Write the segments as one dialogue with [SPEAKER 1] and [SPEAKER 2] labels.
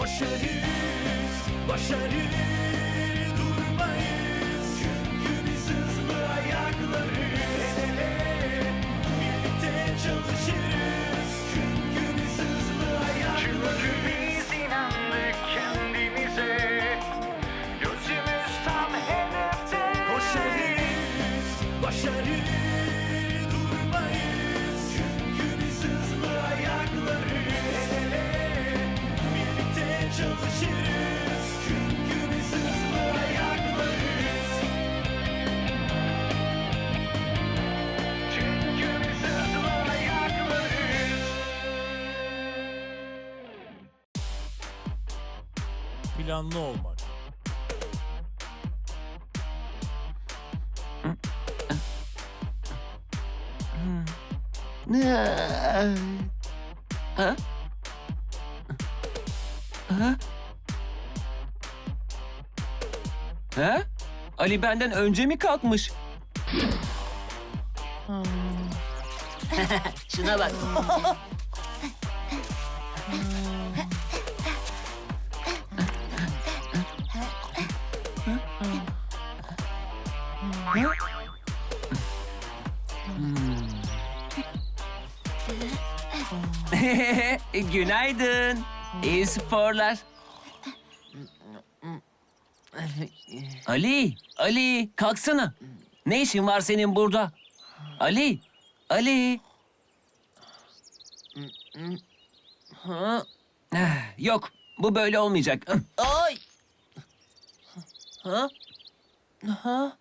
[SPEAKER 1] Koşarız, başarı durmayız. Çünkü biz hızlı ayaklarız. El ele, birlikte çalışırız. Çünkü biz hızlı ayaklarız. Çünkü biz inandık kendimize. Gözümüz tam hedefte Koşarız, başarı
[SPEAKER 2] Planlı olmak.
[SPEAKER 3] Ha? Ha? Ha? Ali benden önce mi kalkmış?
[SPEAKER 4] Şuna bak.
[SPEAKER 3] Günaydın. İyi sporlar. Ali, Ali kalksana. Ne işin var senin burada? Ali, Ali. Yok, bu böyle olmayacak.
[SPEAKER 4] Ay. Ha? Ha?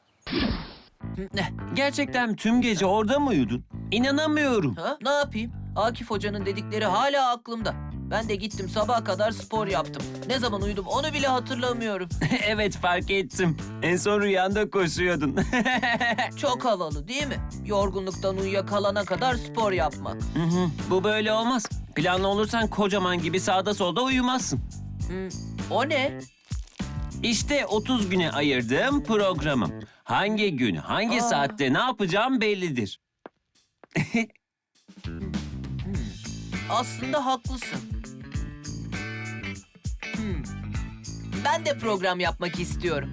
[SPEAKER 3] Gerçekten tüm gece orada mı uyudun? İnanamıyorum.
[SPEAKER 4] Ha? Ne yapayım? Akif Hoca'nın dedikleri hala aklımda. Ben de gittim sabaha kadar spor yaptım. Ne zaman uyudum onu bile hatırlamıyorum.
[SPEAKER 3] evet fark ettim. En son rüyanda koşuyordun.
[SPEAKER 4] Çok havalı değil mi? Yorgunluktan uyuyakalana kadar spor yapmak.
[SPEAKER 3] Hı hı, bu böyle olmaz. Planlı olursan kocaman gibi sağda solda uyumazsın.
[SPEAKER 4] Hmm, O ne?
[SPEAKER 3] İşte 30 güne ayırdığım programım. Hangi gün, hangi
[SPEAKER 4] Aa.
[SPEAKER 3] saatte ne yapacağım bellidir.
[SPEAKER 4] Aslında haklısın. Hmm. Ben de program yapmak istiyorum.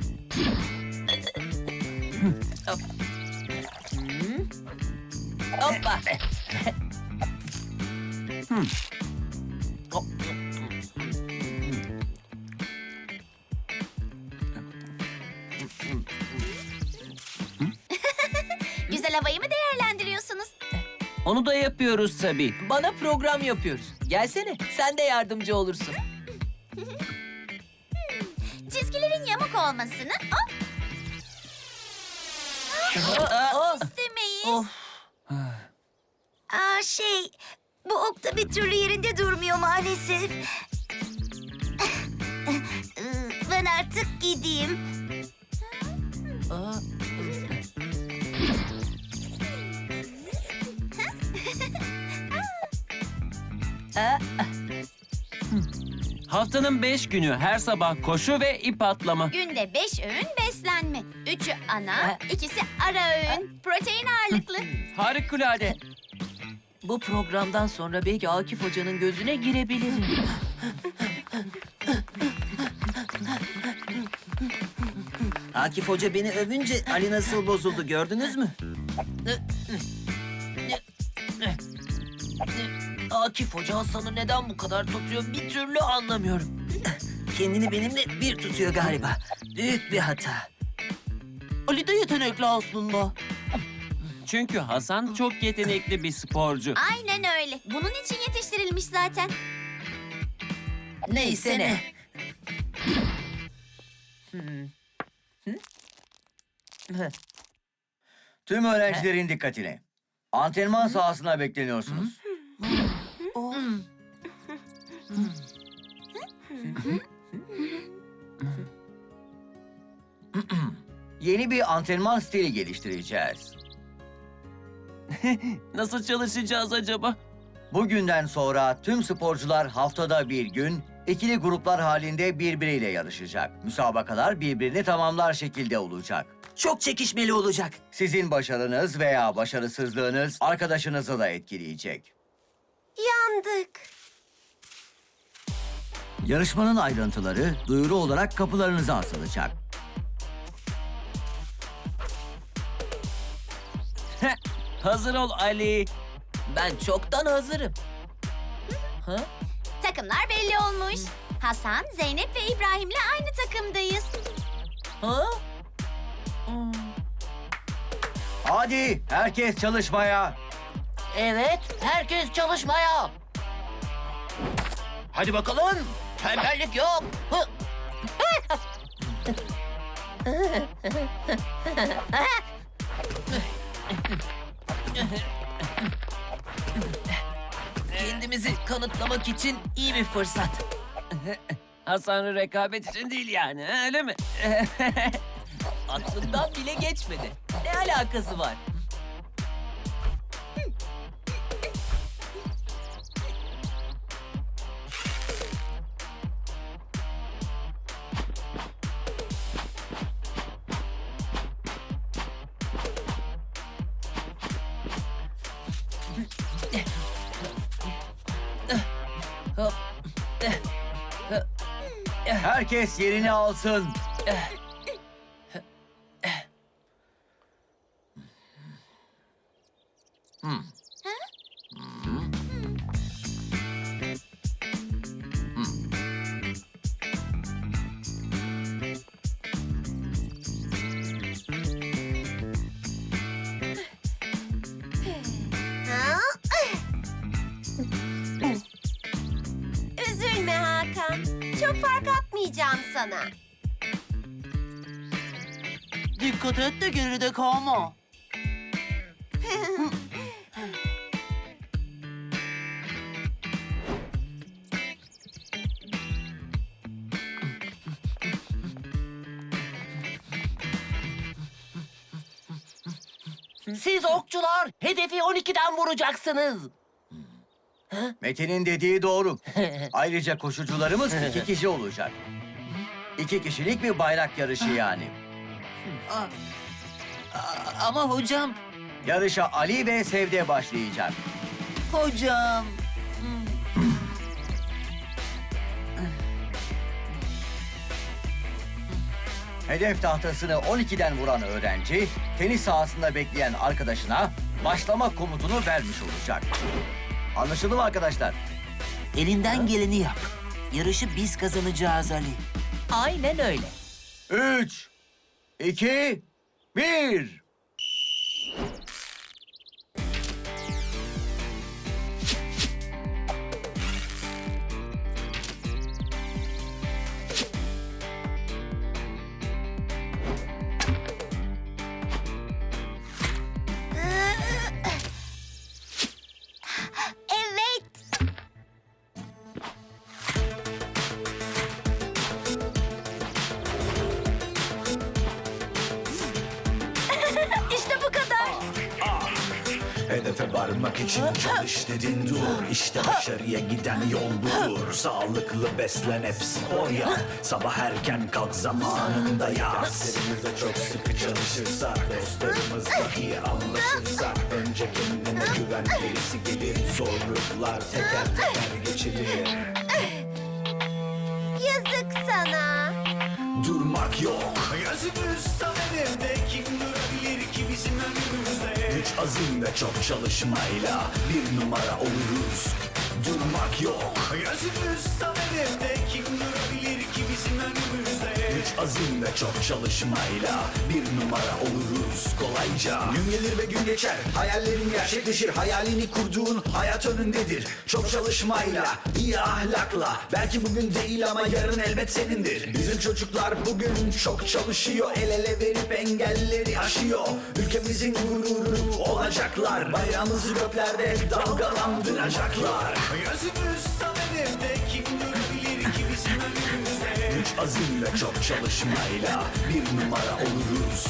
[SPEAKER 4] Hmm. Hoppa. Hop.
[SPEAKER 5] Güzel havayı mı değerlendiriyorsunuz?
[SPEAKER 3] Onu da yapıyoruz tabii.
[SPEAKER 4] Bana program yapıyoruz. Gelsene, sen de yardımcı olursun.
[SPEAKER 5] Çizgilerin yamuk olmasını hop,
[SPEAKER 4] Aa,
[SPEAKER 5] istemeyiz.
[SPEAKER 4] of.
[SPEAKER 5] Aa şey, bu okta bir türlü yerinde durmuyor maalesef. ben artık gideyim.
[SPEAKER 4] Aa,
[SPEAKER 3] Haftanın 5 günü her sabah koşu ve ip atlama.
[SPEAKER 5] Günde beş öğün beslenme. Üçü ana, ikisi ara öğün. Protein ağırlıklı.
[SPEAKER 3] Harikulade.
[SPEAKER 4] Bu programdan sonra belki Akif Hoca'nın gözüne girebilirim.
[SPEAKER 6] Akif Hoca beni övünce Ali nasıl bozuldu gördünüz mü?
[SPEAKER 4] Akif Hoca Hasan'ı neden bu kadar tutuyor bir türlü anlamıyorum.
[SPEAKER 6] Kendini benimle bir tutuyor galiba. Büyük bir hata.
[SPEAKER 4] Ali de yetenekli aslında.
[SPEAKER 3] Çünkü Hasan çok yetenekli bir sporcu.
[SPEAKER 5] Aynen öyle. Bunun için yetiştirilmiş zaten.
[SPEAKER 6] Neyse ne.
[SPEAKER 7] Tüm öğrencilerin dikkatine. Antrenman sahasına bekleniyorsunuz. Yeni bir antrenman stili geliştireceğiz.
[SPEAKER 3] Nasıl çalışacağız acaba?
[SPEAKER 7] Bugünden sonra tüm sporcular haftada bir gün ikili gruplar halinde birbiriyle yarışacak. Müsabakalar birbirini tamamlar şekilde olacak.
[SPEAKER 6] Çok çekişmeli olacak.
[SPEAKER 7] Sizin başarınız veya başarısızlığınız arkadaşınızı da etkileyecek.
[SPEAKER 5] Yandık.
[SPEAKER 7] Yarışmanın ayrıntıları duyuru olarak kapılarınıza asılacak.
[SPEAKER 3] Hazır ol Ali.
[SPEAKER 4] Ben çoktan hazırım. Ha?
[SPEAKER 5] Takımlar belli olmuş. Hasan, Zeynep ve İbrahim'le aynı takımdayız.
[SPEAKER 4] Ha? Hmm,
[SPEAKER 7] Hadi herkes çalışmaya.
[SPEAKER 4] Evet, herkes çalışmaya. Hadi bakalım. Tembellik yok. Hı. Kendimizi kanıtlamak için iyi bir fırsat.
[SPEAKER 3] Hasan'ın rekabet için değil yani öyle mi?
[SPEAKER 4] Aklımdan bile geçmedi. Ne alakası var?
[SPEAKER 7] Herkes yerini alsın.
[SPEAKER 5] Üzülme Hakan. Çok fark atmayacağım sana.
[SPEAKER 4] Dikkat et de geride kalma. Siz okçular hedefi 12'den vuracaksınız.
[SPEAKER 7] Metin'in dediği doğru. Ayrıca koşucularımız iki kişi olacak. İki kişilik bir bayrak yarışı yani.
[SPEAKER 4] Ama hocam,
[SPEAKER 7] Yarışa Ali ve Sevde başlayacak.
[SPEAKER 4] hocam.
[SPEAKER 7] Hedef tahtasını 12'den vuran öğrenci, tenis sahasında bekleyen arkadaşına başlama komutunu vermiş olacak. Anlaşıldı mı arkadaşlar?
[SPEAKER 8] Elinden geleni yap. Yarışı biz kazanacağız Ali.
[SPEAKER 4] Aynen öyle.
[SPEAKER 7] Üç, iki, bir.
[SPEAKER 1] Hedefe varmak için çalış dedin dur. İşte başarıya giden yol budur. Sağlıklı beslen hep spor yap Sabah erken kalk zamanında yat. Derslerimizde çok sıkı çalışırsak Dostlarımızla iyi anlaşırsak. Önce kendine güven gerisi gelir. Zorluklar teker teker geçilir Durmak yok. Gözümüz sanırımda kim durabilir ki bizim önümüzde Güç azim ve çok çalışmayla bir numara oluruz. Durmak yok. Gözümüz sanırımda kim durabilir ki bizim önümüzde Güç azim ve çok çalışmayla bir numara oluruz kolayca. Gün gelir ve gün geçer. Hayallerin gerçekleşir. Hayalini kurduğun hayat önündedir. Çok çalışmayla iyi ahlakla. Belki bugün değil ama yarın elbet senindir. Bizim çocuklar bugün çok çalışıyor. El ele verip engelleri aşıyor. Ülkemizin gururu olacaklar. Bayrağımızı göklerde dalgalandıracaklar. Gözümüz sanırımda kim durabilir ki bizim önümüzde? Güç azim ve çok çalışmayla bir numara oluruz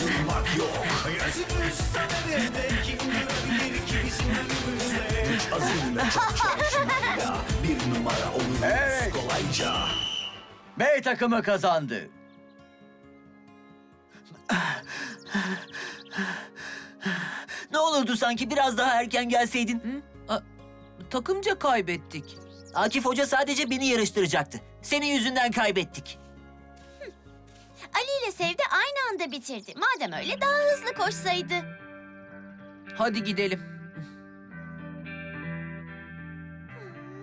[SPEAKER 1] Durmak yok Gözümüz sanırımda kim durabilir ki bizim önümüzde Güç azim ve çok çalışmayla bir numara oluruz
[SPEAKER 7] Evet.
[SPEAKER 1] kolayca
[SPEAKER 7] B takımı kazandı.
[SPEAKER 8] Ne olurdu sanki biraz daha erken gelseydin.
[SPEAKER 4] Takımca kaybettik.
[SPEAKER 8] Akif Hoca sadece beni yarıştıracaktı. Senin yüzünden kaybettik.
[SPEAKER 5] Ali ile Sevde aynı anda bitirdi. Madem öyle daha hızlı koşsaydı.
[SPEAKER 4] Hadi gidelim.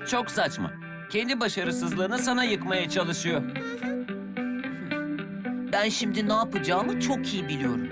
[SPEAKER 3] Çok saçma. Kendi başarısızlığını sana yıkmaya çalışıyor.
[SPEAKER 4] Ben şimdi ne yapacağımı çok iyi biliyorum.